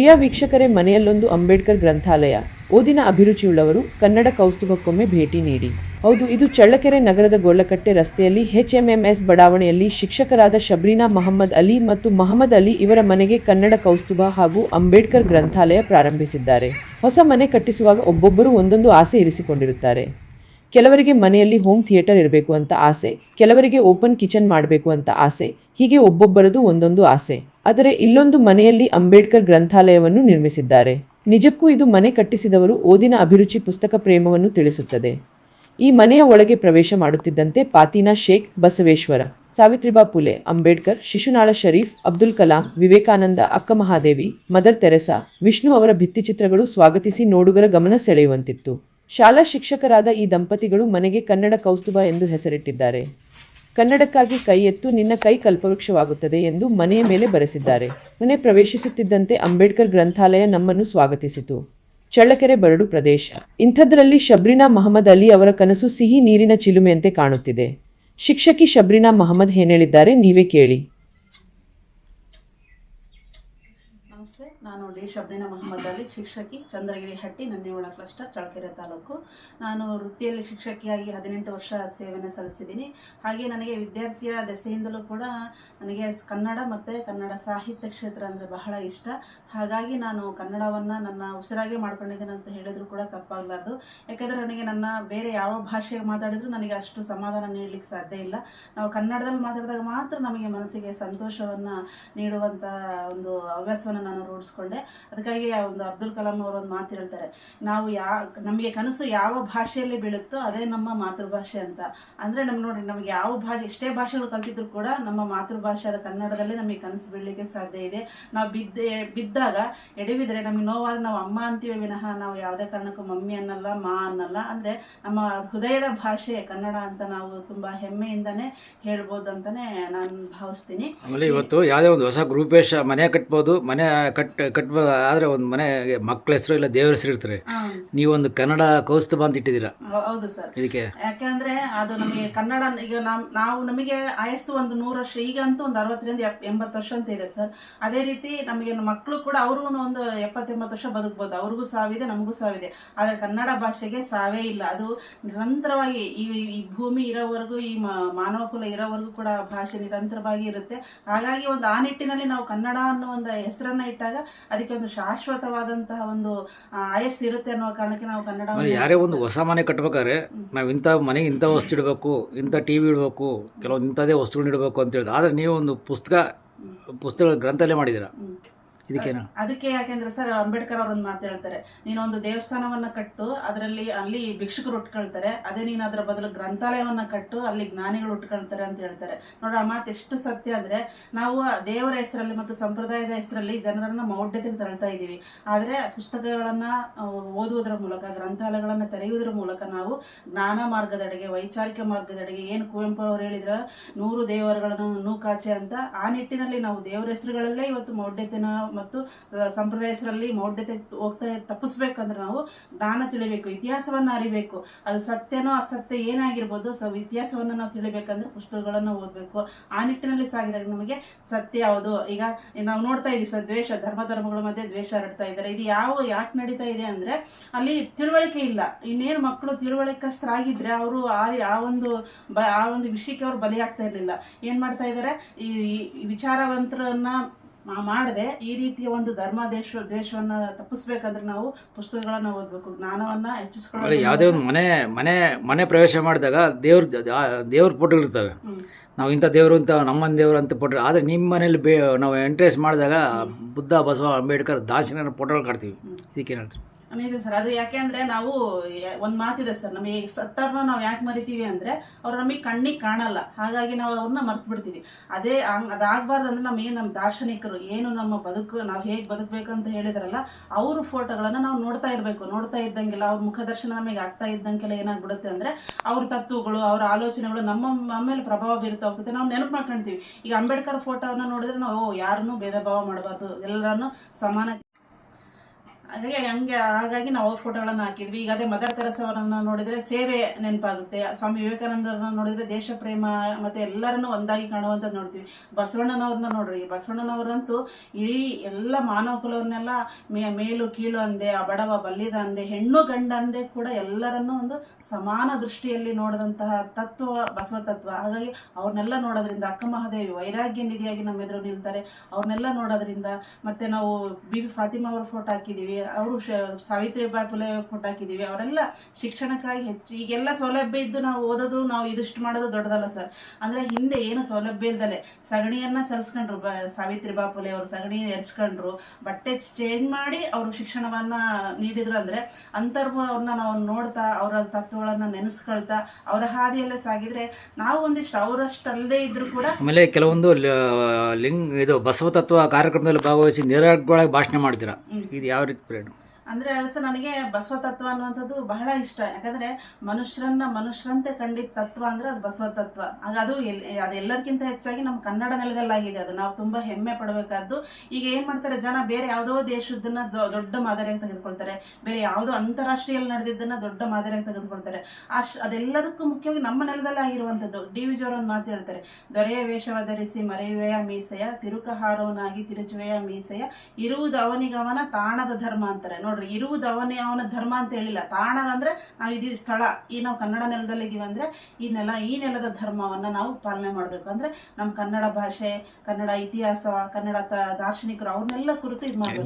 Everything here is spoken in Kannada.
ಪ್ರಿಯ ವೀಕ್ಷಕರೇ, ಮನೆಯಲ್ಲೊಂದು ಅಂಬೇಡ್ಕರ್ ಗ್ರಂಥಾಲಯ. ಓದಿನ ಅಭಿರುಚಿಯುಳ್ಳವರು ಕನ್ನಡ ಕೌಸ್ತುಭಕ್ಕೊಮ್ಮೆ ಭೇಟಿ ನೀಡಿ. ಹೌದು, ಇದು ಚಳ್ಳಕೆರೆ ನಗರದ ಗೊಳ್ಳಕಟ್ಟೆ ರಸ್ತೆಯಲ್ಲಿ ಎಚ್ಎಂಎಂಎಸ್ ಬಡಾವಣೆಯಲ್ಲಿ ಶಿಕ್ಷಕರಾದ ಶಬ್ರೀನಾ ಮಹಮ್ಮದ್ ಅಲಿ ಮತ್ತು ಮಹಮ್ಮದ್ ಅಲಿ ಇವರ ಮನೆಗೆ ಕನ್ನಡ ಕೌಸ್ತುಭ ಹಾಗೂ ಅಂಬೇಡ್ಕರ್ ಗ್ರಂಥಾಲಯ ಪ್ರಾರಂಭಿಸಿದ್ದಾರೆ. ಹೊಸ ಮನೆ ಕಟ್ಟಿಸುವಾಗ ಒಬ್ಬೊಬ್ಬರು ಒಂದೊಂದು ಆಸೆ ಇರಿಸಿಕೊಂಡಿರುತ್ತಾರೆ. ಕೆಲವರಿಗೆ ಮನೆಯಲ್ಲಿ ಹೋಮ್ ಥಿಯೇಟರ್ ಇರಬೇಕು ಅಂತ ಆಸೆ, ಕೆಲವರಿಗೆ ಓಪನ್ ಕಿಚನ್ ಮಾಡಬೇಕು ಅಂತ ಆಸೆ, ಹೀಗೆ ಒಬ್ಬೊಬ್ಬರದು ಒಂದೊಂದು ಆಸೆ. ಆದರೆ ಇಲ್ಲೊಂದು ಮನೆಯಲ್ಲಿ ಅಂಬೇಡ್ಕರ್ ಗ್ರಂಥಾಲಯವನ್ನು ನಿರ್ಮಿಸಿದ್ದಾರೆ. ನಿಜಕ್ಕೂ ಇದು ಮನೆ ಕಟ್ಟಿಸಿದವರು ಓದಿನ ಅಭಿರುಚಿ ಪುಸ್ತಕ ಪ್ರೇಮವನ್ನು ತಿಳಿಸುತ್ತದೆ. ಈ ಮನೆಯ ಒಳಗೆ ಪ್ರವೇಶ ಮಾಡುತ್ತಿದ್ದಂತೆ ಪಾತೀನಾ ಶೇಖ್ ಬಸವೇಶ್ವರ, ಸಾವಿತ್ರಿಬಾ ಪುಲೆ, ಅಂಬೇಡ್ಕರ್, ಶಿಶುನಾಳ ಶರೀಫ್, ಅಬ್ದುಲ್ ಕಲಾಂ, ವಿವೇಕಾನಂದ, ಅಕ್ಕ ಮಹಾದೇವಿ, ಮದರ್ ತೆರೆಸಾ, ವಿಷ್ಣು ಅವರ ಭಿತ್ತಿಚಿತ್ರಗಳು ಸ್ವಾಗತಿಸಿ ನೋಡುಗರ ಗಮನ ಸೆಳೆಯುವಂತಿತ್ತು. ಶಾಲಾ ಶಿಕ್ಷಕರಾದ ಈ ದಂಪತಿಗಳು ಮನೆಗೆ ಕನ್ನಡ ಕೌಸ್ತುಭ ಎಂದು ಹೆಸರಿಟ್ಟಿದ್ದಾರೆ. ಕನ್ನಡಕ್ಕಾಗಿ ಕೈ ಎತ್ತು ನಿನ್ನ ಕೈ ಕಲ್ಪವೃಕ್ಷವಾಗುತ್ತದೆ ಎಂದು ಮನೆಯ ಮೇಲೆ ಬರೆಸಿದ್ದಾರೆ. ಮನೆ ಪ್ರವೇಶಿಸುತ್ತಿದ್ದಂತೆ ಅಂಬೇಡ್ಕರ್ ಗ್ರಂಥಾಲಯ ನಮ್ಮನ್ನು ಸ್ವಾಗತಿಸಿತು. ಚಳ್ಳಕೆರೆ ಬರಡು ಪ್ರದೇಶ. ಇಂಥದ್ರಲ್ಲಿ ಶಬ್ರಿನಾ ಮಹಮ್ಮದ್ ಅಲಿ ಅವರ ಕನಸು ಸಿಹಿ ನೀರಿನ ಚಿಲುಮೆಯಂತೆ ಕಾಣುತ್ತಿದೆ. ಶಿಕ್ಷಕಿ ಶಬ್ರಿನಾ ಮಹಮ್ಮದ್ ಏನೇಳಿದ್ದಾರೆ ನೀವೇ ಕೇಳಿ. ನಾನು ಶಬ್ನಿನ ಮಹಮ್ಮದ್ ಅಲಿ ಶಿಕ್ಷಕಿ ಚಂದ್ರಗಿರಿ ಹಟ್ಟಿ ನಂದಿವಳ ಕ್ಲಸ್ಟರ್, ಚಳ್ಳಕೆರೆ ತಾಲೂಕು. ನಾನು ವೃತ್ತಿಯಲ್ಲಿ ಶಿಕ್ಷಕಿಯಾಗಿ ಹದಿನೆಂಟು ವರ್ಷ ಸೇವೆಯನ್ನು ಸಲ್ಲಿಸಿದ್ದೀನಿ. ಹಾಗೆ ನನಗೆ ವಿದ್ಯಾರ್ಥಿಯ ದೆಸೆಯಿಂದಲೂ ಕೂಡ ನನಗೆ ಕನ್ನಡ ಮತ್ತು ಕನ್ನಡ ಸಾಹಿತ್ಯ ಕ್ಷೇತ್ರ ಅಂದರೆ ಬಹಳ ಇಷ್ಟ. ಹಾಗಾಗಿ ನಾನು ಕನ್ನಡವನ್ನು ನನ್ನ ಉಸಿರಾಗೆ ಮಾಡ್ಕೊಂಡಿದ್ದೇನೆ ಅಂತ ಹೇಳಿದರೂ ಕೂಡ ತಪ್ಪಾಗಲಾರ್ದು. ಯಾಕೆಂದರೆ ನನಗೆ ನನ್ನ ಬೇರೆ ಯಾವ ಭಾಷೆಗೆ ಮಾತಾಡಿದರೂ ನನಗೆ ಅಷ್ಟು ಸಮಾಧಾನ ನೀಡಲಿಕ್ಕೆ ಸಾಧ್ಯ ಇಲ್ಲ. ನಾವು ಕನ್ನಡದಲ್ಲಿ ಮಾತಾಡಿದಾಗ ಮಾತ್ರ ನಮಗೆ ಮನಸ್ಸಿಗೆ ಸಂತೋಷವನ್ನು ನೀಡುವಂಥ ಒಂದು ಹವ್ಯಾಸವನ್ನು ನಾನು ರೂಢಿಸ್ಕೊಂಡೆ. ಅದಕ್ಕಾಗಿ ಒಂದು ಅಬ್ದುಲ್ ಕಲಾಂ ಅವರು ಒಂದು ಮಾತು ಹೇಳ್ತಾರೆ. ನಾವು ಯಾ, ನಮಗೆ ಕನಸು ಯಾವ ಭಾಷೆಯಲ್ಲಿ ಬೀಳುತ್ತೋ ಅದೇ ನಮ್ಮ ಮಾತೃಭಾಷೆ ಅಂತ. ಅಂದರೆ ನಮ್ಗೆ ನೋಡಿರಿ ನಮಗೆ ಯಾವ ಭಾಷೆ, ಎಷ್ಟೇ ಭಾಷೆಗಳು ಕಲ್ತಿದ್ರು ಕೂಡ ನಮ್ಮ ಮಾತೃಭಾಷೆ ಆದ ಕನ್ನಡದಲ್ಲೇ ನಮಗೆ ಕನಸು ಬೀಳಲಿಕ್ಕೆ ಸಾಧ್ಯ ಇದೆ. ನಾವು ಬಿದ್ದ, ಬಿದ್ದಾಗ ಎಡವಿದ್ರೆ ನಮಗೆ ನೋವಾದ ನಾವು ಅಮ್ಮ ಅಂತೀವಿ ವಿನಃ ನಾವು ಯಾವುದೇ ಕಾರಣಕ್ಕೂ ಮಮ್ಮಿ ಅನ್ನಲ್ಲ, ಮಾ ಅನ್ನಲ್ಲ. ಅಂದರೆ ನಮ್ಮ ಹೃದಯದ ಭಾಷೆ ಕನ್ನಡ ಅಂತ ನಾವು ತುಂಬ ಹೆಮ್ಮೆಯಿಂದನೇ ಹೇಳ್ಬೋದು ಅಂತಲೇ ನಾನು ಭಾವಿಸ್ತೀನಿ. ಆಮೇಲೆ ಇವತ್ತು ಯಾವುದೇ ಒಂದು ಹೊಸ ಗ್ರೂಪೇಶ ಮನೆ ಕಟ್ಬೋದು, ಮನೆ ಕಟ್ ಆದರೆ ಒಂದು ಮನೆಗೆ ಮಕ್ಕಳ ಹೆಸರು ಇಲ್ಲ ದೇವ್ರ ಹೆಸರು ಇರ್ತಾರೆ. ನೀವೊಂದು ಕನ್ನಡ ಕೌಸ್ತುಭ ಅಂತ ಇಟ್ಟಿದ್ದೀರಾ? ಹೌದು ಸರ್. ಇದಕ್ಕೆ? ಯಾಕೆಂದ್ರೆ ಅದು ನಮಗೆ ಕನ್ನಡ ಈಗ ನಾವು ನಾವು ನಮಗೆ ಆಯಸ್ಸು ಒಂದು ನೂರು ವರ್ಷ ಈಗ ಅಂತೂ ಒಂದು ಅರವತ್ತರಿಂದ ಎಂಬತ್ತು ವರ್ಷ ಅಂತ ಇದೆ ಸರ್. ಅದೇ ರೀತಿ ನಮಗೆ ಮಕ್ಕಳು ಕೂಡ ಅವರು ಒಂದು ಎಪ್ಪತ್ತೆಂಬತ್ತು ವರ್ಷ ಬದುಕ್ಬೋದು. ಅವ್ರಿಗೂ ಸಾವಿದೆ ನಮಗೂ ಸಾವಿದೆ. ಆದರೆ ಕನ್ನಡ ಭಾಷೆಗೆ ಸಾವೇ ಇಲ್ಲ. ಅದು ನಿರಂತರವಾಗಿ ಈ ಈ ಭೂಮಿ ಇರೋವರೆಗೂ ಈ ಮಾನವ ಕುಲ ಇರೋವರೆಗೂ ಕೂಡ ಭಾಷೆ ನಿರಂತರವಾಗಿ ಇರುತ್ತೆ. ಹಾಗಾಗಿ ಒಂದು ಆ ನಿಟ್ಟಿನಲ್ಲಿ ನಾವು ಕನ್ನಡ ಅನ್ನೋ ಒಂದು ಹೆಸರನ್ನ ಇಟ್ಟಾಗ ಅದಕ್ಕೆ ಒಂದು ಶಾಶ್ವತವಾದಂತಹ ಒಂದು ಆಯಸ್ ಆಯಸ್ಸು ಇರುತ್ತೆ ಅನ್ನೋ ಕಾರಣಕ್ಕೆ ನಾವು ಕನ್ನಡ ಯಾರೇ ಒಂದು ಹೊಸ ಮನೆ ಕಟ್ಬೇಕಾದ್ರೆ ನಾವು ಇಂಥ ಮನೆಗೆ ಇಂಥ ವಸ್ತು ಇಡಬೇಕು ಇಂಥ ಟಿ ವಿ ಇಡಬೇಕು ಕೆಲವೊಂದು ಇಂಥದೇ ವಸ್ತುಗಳನ್ನ ಇಡಬೇಕು ಅಂತ ಹೇಳಿದ್ರೆ ಆದರೆ ನೀವು ಒಂದು ಪುಸ್ತಕ ಪುಸ್ತಕಗಳ ಗ್ರಂಥಾಲಯ ಮಾಡಿದ್ದೀರಾ. ಅದಕ್ಕೆ ಯಾಕೆಂದ್ರೆ ಸರ್, ಅಂಬೇಡ್ಕರ್ ಅವರೊಂದು ಮಾತು ಹೇಳ್ತಾರೆ ನೀನು ಒಂದು ದೇವಸ್ಥಾನವನ್ನ ಕಟ್ಟು, ಅದರಲ್ಲಿ ಅಲ್ಲಿ ಭಿಕ್ಷುಕರು ಉಟ್ಕೊಳ್ತಾರೆ, ಅದೇ ನೀನು ಅದರ ಬದಲು ಗ್ರಂಥಾಲಯವನ್ನ ಕಟ್ಟು, ಅಲ್ಲಿ ಜ್ಞಾನಿಗಳು ಉಟ್ಕೊಳ್ತಾರೆ ಅಂತ ಹೇಳ್ತಾರೆ. ನೋಡ್ರಿ, ಆ ಮಾತು ಎಷ್ಟು ಸತ್ಯ ಅಂದ್ರೆ, ನಾವು ದೇವರ ಹೆಸರಲ್ಲಿ ಮತ್ತು ಸಂಪ್ರದಾಯದ ಹೆಸರಲ್ಲಿ ಜನರನ್ನ ಮೌಢ್ಯತೆಗೆ ತರಳ್ತಾ ಇದ್ದೀವಿ. ಆದರೆ, ಪುಸ್ತಕಗಳನ್ನ ಓದುವುದರ ಮೂಲಕ, ಗ್ರಂಥಾಲಯಗಳನ್ನ ತೆರೆಯುವುದರ ಮೂಲಕ ನಾವು ಜ್ಞಾನ ಮಾರ್ಗದಡೆಗೆ, ವೈಚಾರಿಕ ಮಾರ್ಗದಡೆಗೆ ಏನು ಕುವೆಂಪು ಅವರು ಹೇಳಿದ್ರ, ನೂರು ದೇವರುಗಳನ್ನು ನೂಕಾಚೆ ಅಂತ, ಆ ನಿಟ್ಟಿನಲ್ಲಿ ನಾವು ದೇವರ ಹೆಸರುಗಳಲ್ಲೇ ಇವತ್ತು ಮೌಢ್ಯತೆನ ಮತ್ತು ಸಂಪ್ರದಾಯಸರಲ್ಲಿ ಮೌಢ್ಯತೆ ಹೋಗ್ತಾ ತಪ್ಪಿಸ್ಬೇಕಂದ್ರೆ ನಾವು ಜ್ಞಾನ ತಿಳಿಬೇಕು, ಇತಿಹಾಸವನ್ನು ಅರಿಬೇಕು. ಅದು ಸತ್ಯನೋ ಅಸತ್ಯ ಏನಾಗಿರ್ಬೋದು, ಸೊ ಇತಿಹಾಸವನ್ನು ನಾವು ತಿಳಿಬೇಕಂದ್ರೆ ಪುಸ್ತಕಗಳನ್ನು ಓದಬೇಕು. ಆ ನಿಟ್ಟಿನಲ್ಲಿ ಸಾಗಿದಾಗ ನಮಗೆ ಸತ್ಯ ಯಾವುದು? ಈಗ ನಾವು ನೋಡ್ತಾ ಇದ್ದೀವಿ ಸರ್, ದ್ವೇಷ, ಧರ್ಮ ಧರ್ಮಗಳ ಮಧ್ಯೆ ದ್ವೇಷ ಹರಡ್ತಾ ಇದ್ದಾರೆ. ಇದು ಯಾವ, ಯಾಕೆ ನಡೀತಾ ಇದೆ ಅಂದರೆ, ಅಲ್ಲಿ ತಿಳುವಳಿಕೆ ಇಲ್ಲ. ಇನ್ನೇನು ಮಕ್ಕಳು ತಿಳುವಳಿಕಷ್ಟರಾಗಿದ್ದರೆ ಅವರು ಆ ಆ ಒಂದು ಬ, ಆ ಒಂದು ವಿಷಯಕ್ಕೆ ಅವರು ಬಲಿಯಾಗ್ತಾ ಇರಲಿಲ್ಲ. ಏನು ಮಾಡ್ತಾ ಇದ್ದಾರೆ? ಈ ವಿಚಾರವಂತರನ್ನು ಮಾಡದೆ. ಈ ರೀತಿಯ ಒಂದು ಧರ್ಮ ದೇಶ ದ್ವೇಷವನ್ನ ತಪ್ಪಿಸ್ಬೇಕಂದ್ರೆ ನಾವು ಪುಸ್ತಕಗಳನ್ನ ಓದಬೇಕು. ಜ್ಞಾನವನ್ನ ಹೆಚ್ಚಿಸ್ಕೊಳ್ಳೋದು ಯಾವುದೇ ಒಂದು ಮನೆ ಮನೆ ಮನೆ ಪ್ರವೇಶ ಮಾಡಿದಾಗ ದೇವ್ರ ದೇವ್ರ ಫೋಟೋಗಳಿರ್ತವೆ ಇರ್ತವೆ. ನಾವು ಇಂಥ ದೇವರು ಅಂತ ನಮ್ಮನ ದೇವರು ಅಂತ ಫೋಟೋ ಆದರೆ ನಿಮ್ಮ ಮನೇಲಿ ಬೇ ನಾವು ಎಂಟ್ರೆಸ್ ಮಾಡಿದಾಗ ಬುದ್ಧ ಬಸವ ಅಂಬೇಡ್ಕರ್ ದಾಸಿನ ಫೋಟೋಗಳು ಕಾಡ್ತೀವಿ. ಇದಕ್ಕೇನು ಹೇಳ್ತೀವಿ ನಿಜ ಸರ್ ಅದು ಯಾಕೆ ಅಂದ್ರೆ ನಾವು ಒಂದು ಮಾತಿದೆ ಸರ್ ನಮಗೆ ಸತ್ತವ್ರನ್ನ ನಾವು ಯಾಕೆ ಮರಿತೀವಿ ಅಂದ್ರೆ ಅವ್ರು ನಮಗೆ ಕಣ್ಣಿಗೆ ಕಾಣಲ್ಲ. ಹಾಗಾಗಿ ನಾವು ಅವ್ರನ್ನ ಮರ್ತು ಬಿಡ್ತೀವಿ ಅದೇ ಅದಾಗಬಾರ್ದು ಅಂದ್ರೆ ನಮ್ಮ ಏನು ನಮ್ಮ ದಾರ್ಶನಿಕರು, ಏನು ನಮ್ಮ ಬದುಕು, ನಾವು ಹೇಗೆ ಬದುಕಬೇಕು ಅಂತ ಹೇಳಿದ್ರಲ್ಲ, ಅವ್ರ ಫೋಟೋಗಳನ್ನ ನಾವು ನೋಡ್ತಾ ಇರಬೇಕು. ನೋಡ್ತಾ ಇದ್ದಂಗೆಲ್ಲ ಅವ್ರ ಮುಖದರ್ಶನ ನಮಗೆ ಆಗ್ತಾ ಇದ್ದಂಗೆಲ್ಲ ಏನಾಗ್ಬಿಡುತ್ತೆ ಅಂದ್ರೆ ಅವ್ರ ತತ್ವಗಳು, ಅವ್ರ ಆಲೋಚನೆಗಳು ನಮ್ಮ ಮೇಲೆ ಪ್ರಭಾವ ಬೀರ್ತಾ ಹೋಗ್ತದೆ. ನಾವು ನೆನಪು ಮಾಡ್ಕೊಳ್ತೀವಿ ಈಗ ಅಂಬೇಡ್ಕರ್ ಫೋಟೋವನ್ನ ನೋಡಿದ್ರೆ ನಾವು ಯಾರನ್ನೂ ಭೇದ ಭಾವ ಮಾಡಬಾರ್ದು. ಎಲ್ಲರನ್ನು ಸಮಾನ ಹಾಗಾಗಿ ಹಂಗೆ, ಹಾಗಾಗಿ ನಾವು ಅವ್ರ ಫೋಟೋಗಳನ್ನು ಹಾಕಿದ್ವಿ. ಈಗ ಅದೇ ಮದರ್ ತೆರಸವರನ್ನು ನೋಡಿದರೆ ಸೇವೆ ನೆನಪಾಗುತ್ತೆ. ಸ್ವಾಮಿ ವಿವೇಕಾನಂದರನ್ನ ನೋಡಿದರೆ ದೇಶ ಪ್ರೇಮ ಮತ್ತು ಎಲ್ಲರನ್ನು ಒಂದಾಗಿ ಕಾಣುವಂಥದ್ದು ನೋಡ್ತೀವಿ. ಬಸವಣ್ಣನವ್ರನ್ನ ನೋಡ್ರಿ. ಬಸವಣ್ಣನವರಂತೂ ಇಡೀ ಎಲ್ಲ ಮಾನವ ಕುಲವನ್ನೆಲ್ಲ ಮೇ, ಮೇಲು, ಕೀಳು ಅಂದೆ, ಆ ಬಡವ, ಬಲ್ಲಿದ ಅಂದೆ, ಹೆಣ್ಣು, ಗಂಡ ಅಂದೆ ಕೂಡ ಎಲ್ಲರನ್ನೂ ಒಂದು ಸಮಾನ ದೃಷ್ಟಿಯಲ್ಲಿ ನೋಡಿದಂತಹ ತತ್ವ ಬಸವ ತತ್ವ. ಹಾಗಾಗಿ ಅವ್ರನ್ನೆಲ್ಲ ನೋಡೋದ್ರಿಂದ ಅಕ್ಕ ಮಹಾದೇವಿ ವೈರಾಗ್ಯ ನಿಧಿಯಾಗಿ ನಮ್ಮ ಎದುರು ನಿಲ್ತಾರೆ. ಅವ್ರನ್ನೆಲ್ಲ ನೋಡೋದ್ರಿಂದ ಮತ್ತು ನಾವು ಬಿ ಬಿ ಫಾತಿಮಾ ಅವ್ರ ಫೋಟೋ ಹಾಕಿದ್ದೀವಿ. ಅವರು ಸಾವಿತ್ರಿ ಬಾಯಿ ಫುಲೆ ಫೋಟೋ ಹಾಕಿದ್ದೀವಿ ಅವರೆಲ್ಲ ಶಿಕ್ಷಣಕ್ಕಾಗಿ ಹೆಚ್ಚು ಈಗೆಲ್ಲ ಸೌಲಭ್ಯ ಇದ್ದು ನಾವು ಓದೋದು ನಾವು ಇದಿಷ್ಟು ಮಾಡೋದು ದೊಡ್ಡದಲ್ಲ ಸರ್. ಅಂದರೆ ಹಿಂದೆ ಏನು ಸೌಲಭ್ಯ ಇಲ್ದಲೆ ಸಗಣಿಯನ್ನ ಚಲಿಸ್ಕೊಂಡ್ರು ಬ ಸಾವಿತ್ರಿ ಫುಲೆ ಅವರು ಸಗಣಿ ಎರ್ಚ್ಕೊಂಡ್ರು ಬಟ್ಟೆ ಚೇಂಜ್ ಮಾಡಿ ಅವರು ಶಿಕ್ಷಣವನ್ನು ನೀಡಿದ್ರು ಅಂದರೆ ಅಂತರ್ಮ ಅವ್ರನ್ನ ನಾವು ನೋಡ್ತಾ ಅವರ ತತ್ವಗಳನ್ನು ನೆನೆಸ್ಕೊಳ್ತಾ ಅವರ ಹಾದಿಯಲ್ಲೇ ಸಾಗಿದ್ರೆ ನಾವು ಒಂದಿಷ್ಟು ಅವರಷ್ಟು ಅಲ್ಲದೆ ಇದ್ರು ಕೂಡ ಆಮೇಲೆ ಕೆಲವೊಂದು ಲಿಂಗ್ ಇದು ಬಸವ ತತ್ವ ಕಾರ್ಯಕ್ರಮದಲ್ಲಿ ಭಾಗವಹಿಸಿ ನೇರವಾಗಿ ಭಾಷಣ ಮಾಡ್ತೀರಾ? ಇದು ಯಾವ ರೀತಿ pleno. ಅಂದ್ರೆ ಸರ್ ನನಗೆ ಬಸವ ತತ್ವ ಅನ್ನುವಂಥದ್ದು ಬಹಳ ಇಷ್ಟ. ಯಾಕಂದ್ರೆ ಮನುಷ್ಯರನ್ನ ಮನುಷ್ಯರಂತೆ ಕಂಡಿದ್ದ ತತ್ವ ಅಂದ್ರೆ ಅದು ಬಸವ ತತ್ವ. ಆಗ ಅದು ಎಲ್, ಅದು ಎಲ್ಲರಿಗಿಂತ ಹೆಚ್ಚಾಗಿ ನಮ್ಮ ಕನ್ನಡ ನೆಲದಲ್ಲಾಗಿದೆ ಅದು. ನಾವು ತುಂಬಾ ಹೆಮ್ಮೆ ಪಡಬೇಕಾದ್ದು. ಈಗ ಏನ್ ಮಾಡ್ತಾರೆ ಜನ ಬೇರೆ ಯಾವುದೋ ದೇಶದನ್ನ ದೊಡ್ಡ ಮಾದರಿಯಾಗಿ ತೆಗೆದುಕೊಳ್ತಾರೆ. ಬೇರೆ ಯಾವುದೋ ಅಂತಾರಾಷ್ಟ್ರೀಯಲ್ಲಿ ನಡೆದಿದ್ದನ್ನ ದೊಡ್ಡ ಮಾದರಿಯಾಗಿ ತೆಗೆದುಕೊಳ್ತಾರೆ. ಅಶ್, ಅದೆಲ್ಲದಕ್ಕೂ ಮುಖ್ಯವಾಗಿ ನಮ್ಮ ನೆಲದಲ್ಲಿ ಆಗಿರುವಂಥದ್ದು. ಡಿ ವಿ ಒಂದು ಮಾತು ಹೇಳ್ತಾರೆ. ದೊರೆಯ ವೇಷವ ಧರಿಸಿ ಮರೆಯುವೆಯ ಮೀಸೆಯ ತಿರುಕಹಾರವನಾಗಿ ತಿರುಚುವೆಯ ಮೀಸೆಯ, ಇರುವುದು ಅವನಿಗವನ ತಾಣದ ಧರ್ಮ ಅಂತಾರೆ. ನೋಡ್ರಿ, ಇರುವುದು ಅವನೇ, ಅವನ ಧರ್ಮ ಅಂತ ಹೇಳಿಲ್ಲ. ತಾಣದಂದ್ರೆ ನಾವು ಇದು ಸ್ಥಳ, ಈ ನಾವು ಕನ್ನಡ ನೆಲದಲ್ಲಿ ಇದೀವಿ ಅಂದ್ರೆ ಈ ನೆಲ, ಈ ನೆಲದ ಧರ್ಮವನ್ನ ನಾವು ಪಾಲನೆ ಮಾಡಬೇಕು. ಅಂದ್ರೆ ನಮ್ಮ ಕನ್ನಡ ಭಾಷೆ, ಕನ್ನಡ ಇತಿಹಾಸ, ಕನ್ನಡ ದಾರ್ಶನಿಕರು ಅವ್ರನ್ನೆಲ್ಲ ಕುರಿತು ಇದು ಮಾಡಬೇಕು.